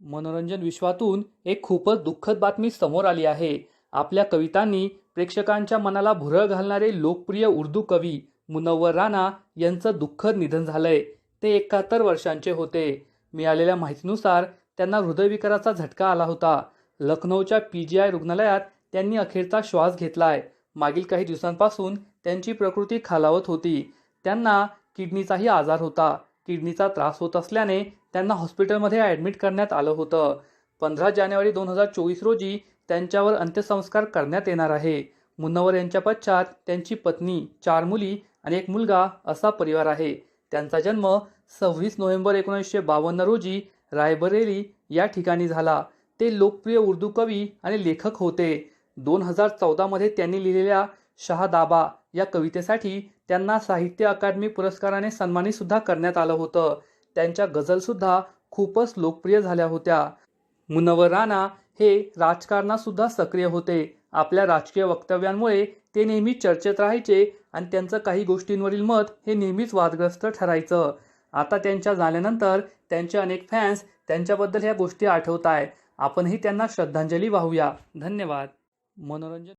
मनोरंजन विश्वातून एक खूपच दुःखद बातमी समोर आली आहे. आपल्या कवितांनी प्रेक्षकांच्या मनाला भुरळ घालणारे लोकप्रिय उर्दू कवी मुनव्वर राणा यांचं दुःखद निधन झालंय. ते एकाहत्तर वर्षांचे होते. मिळालेल्या माहितीनुसार त्यांना हृदयविकाराचा झटका आला होता. लखनौच्या पी जी आय रुग्णालयात त्यांनी अखेरचा श्वास घेतलाय. मागील काही दिवसांपासून त्यांची प्रकृती खालावत होती. त्यांना किडनीचाही आजार होता. किडनीचा त्रास होत असल्याने त्यांना हॉस्पिटलमध्ये ॲडमिट करण्यात आलं होतं. पंधरा जानेवारी दोन हजार चोवीस रोजी त्यांच्यावर अंत्यसंस्कार करण्यात येणार आहे. मुन्नवर यांच्या पश्चात त्यांची पत्नी चार मुली आणि एक मुलगा असा परिवार आहे. त्यांचा जन्म सव्वीस नोव्हेंबर एकोणीसशे बावन्न रोजी रायबरेली या ठिकाणी झाला. ते लोकप्रिय उर्दू कवी आणि लेखक होते. दोन हजार चौदामध्ये त्यांनी लिहिलेल्या शहादाबा या कवितेसाठी त्यांना साहित्य अकादमी पुरस्काराने सन्मानितसुद्धा करण्यात आलं होतं. त्यांच्या गझलसुद्धा खूपच लोकप्रिय झाल्या होत्या. मुनवर राणा हे राजकारणातसुद्धा सक्रिय होते. आपल्या राजकीय वक्तव्यांमुळे ते नेहमी चर्चेत राहायचे आणि त्यांचं काही गोष्टींवरील मत हे नेहमीच वादग्रस्त ठरायचं. आता त्यांच्या झाल्यानंतर त्यांचे अनेक फॅन्स त्यांच्याबद्दल ह्या गोष्टी आठवत आहे आपणही त्यांना श्रद्धांजली वाहूया. धन्यवाद. मनोरंजन